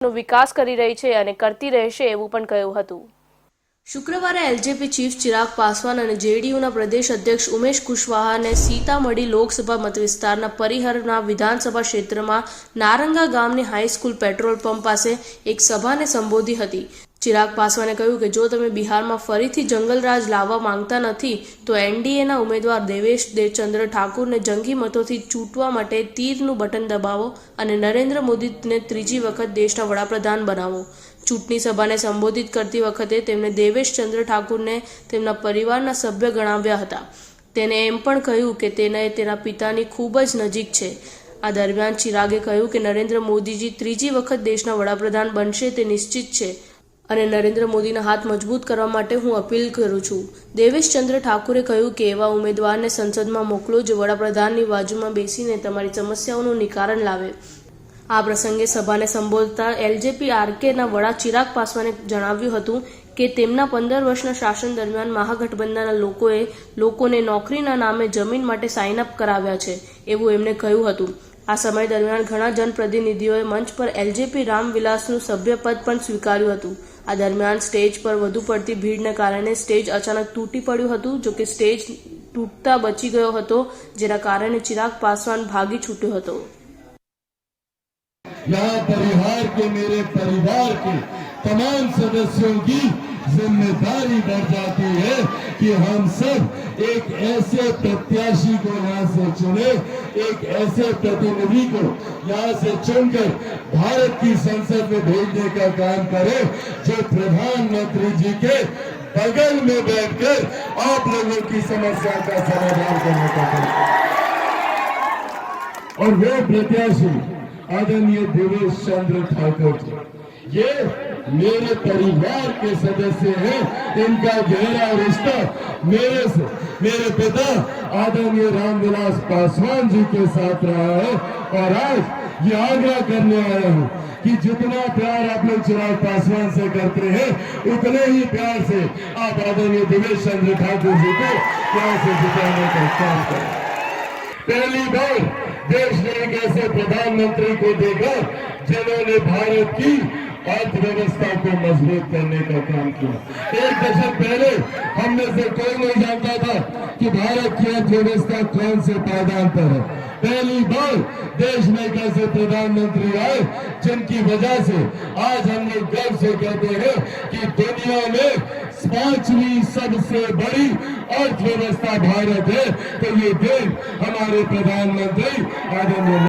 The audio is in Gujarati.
નો વિકાસ કરી રહી છે અને કરતી રહેશે એવું પણ કહ્યું હતું. શુક્રવારે એલજેપી ચીફ ચિરાગ પાસવાન અને જેડીયુના પ્રદેશ અધ્યક્ષ ઉમેશ કુશવાહાને સીતામઢી લોકસભા મતવિસ્તારના પરિહરના વિધાનસભા ક્ષેત્રમાં નારંગા ગામની હાઈસ્કૂલ પેટ્રોલ પંપ પાસે એક સભાને સંબોધી હતી. ચિરાગ પાસવાને કહ્યું કે જો તમે બિહારમાં ફરીથી જંગલરાજ લાવવા માંગતા નથી, તો એનડીએના ઉમેદવાર દેવેશ દેવચંદ્ર ઠાકુરને જંગી મતોથી ચૂંટવા માટે તીરનું બટન દબાવો અને નરેન્દ્ર મોદીને ત્રીજી વખત દેશના વડાપ્રધાન બનાવો. ચૂંટણી સભાને સંબોધિત કરતી વખતે તેમણે દેવેશ ચંદ્ર ઠાકુરને તેમના પરિવારના સભ્ય ગણાવ્યા હતા. તેને એમ પણ કહ્યું કે તેને તેના પિતાની ખૂબ જ નજીક છે. આ દરમિયાન ચિરાગે કહ્યું કે નરેન્દ્ર મોદીજી ત્રીજી વખત દેશના વડાપ્રધાન બનશે તે નિશ્ચિત છે. અને નરેન્દ્ર મોદીના હાથ મજબૂત કરવા માટે હું અપીલ કરું છું. દેવેશચંદ્ર ઠાકુરે કહ્યું કે એવા ઉમેદવારને સંસદમાં મોકલો જે વડાપ્રધાનની બાજુમાં બેસીને તમારી સમસ્યાઓનું નિકારણ લાવે. આ પ્રસંગે સભાને સંબોધતા એલજેપી આરકેના વડા ચિરાગ પાસવાને જણાવ્યું હતું કે તેમના પંદર વર્ષના શાસન દરમિયાન મહાગઠબંધનના લોકોએ લોકોને નોકરીના નામે જમીન માટે સાઇન અપ કરાવ્યા છે, એવું એમણે કહ્યું હતું. આ સમય દરમિયાન ઘણા જનપ્રતિનિધિઓએ મંચ પર એલજેપી રામવિલાસનું સભ્યપદ પણ સ્વીકાર્યું હતું. આ દરમિયાન સ્ટેજ પર વધુ પડતી ભીડને કારણે સ્ટેજ અચાનક તૂટી પડ્યું હતું જોકે સ્ટેજ તૂટતા બચી ગયો હતો જેના કારણે ચિરાગ પાસવાન ભાગી છૂટ્યો હતો यहाँ परिवार के मेरे परिवार के तमाम सदस्यों की जिम्मेदारी बढ़ जाती है कि हम सब एक ऐसे प्रत्याशी को यहाँ से चुने एक ऐसे प्रतिनिधि को यहाँ से चुनकर भारत की संसद में भेजने का काम करें, जो प्रधानमंत्री जी के बगल में बैठकर आप लोगों की समस्या का समाधान करने का काम और वो प्रत्याशी आदरणीय देवेश चंद्र ठाकुर जी, ये मेरे परिवार के सदस्य हैं इनका गहरा रिश्ता मेरे से मेरे पिता आदरणीय रामविलास पासवान जी के साथ रहा है और आज ये आग्रह करने आया हूँ कि जितना प्यार आप लोग चिराग पासवान से करते हैं उतने ही प्यार से आप आदरणीय दिवेश चंद्र ठाकुर जी को प्यार से जिताने का काम करें पहली बार देश ने एक ऐसे प्रधानमंत्री को देखा जिन्होंने भारत की अर्थव्यवस्था को मजबूत करने का काम किया एक दशक पहले हम में से कोई नहीं जानता था कि भारत की अर्थव्यवस्था कौन से पायदान पर है पहली बार देश में एक ऐसे प्रधानमंत्री आए जिनकी वजह से आज हम लोग गर्व से कहते हैं कि दुनिया में पांचवी सबसे बड़ी अर्थव्यवस्था भारत है तो ये देश हमारे प्रधानमंत्री आदरणीय